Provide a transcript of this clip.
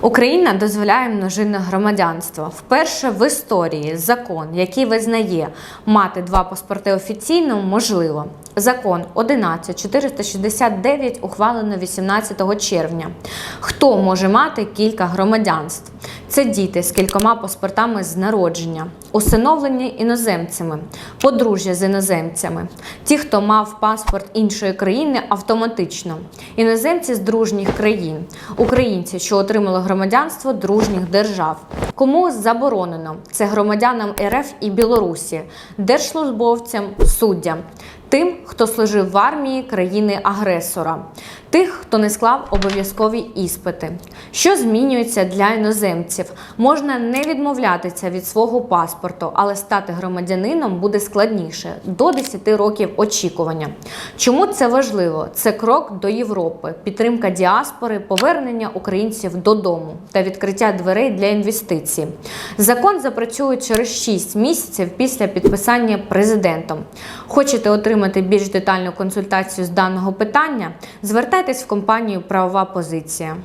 Україна дозволяє множинне громадянство. Вперше в історії закон, який визнає мати два паспорти офіційно, можливо. Закон 11469 ухвалено 18 червня. Хто може мати кілька громадянств? Це діти з кількома паспортами з народження, усиновлені іноземцями, подружжя з іноземцями, ті, хто мав паспорт іншої країни автоматично, іноземці з дружніх країн, українці, що отримали громадянство дружніх держав. Кому заборонено це громадянам РФ і Білорусі, держслужбовцям, суддям, тим, хто служив в армії країни-агресора, тих, хто не склав обов'язкові іспити. Що змінюється для іноземців? Можна не відмовлятися від свого паспорту, але стати громадянином буде складніше до 10 років очікування. Чому це важливо? Це крок до Європи, підтримка діаспори, повернення українців додому та відкриття дверей для інвестицій. Закон запрацює через 6 місяців після підписання президентом. Хочете отримати більш детальну консультацію з даного питання? Звертайтесь в компанію Правова позиція.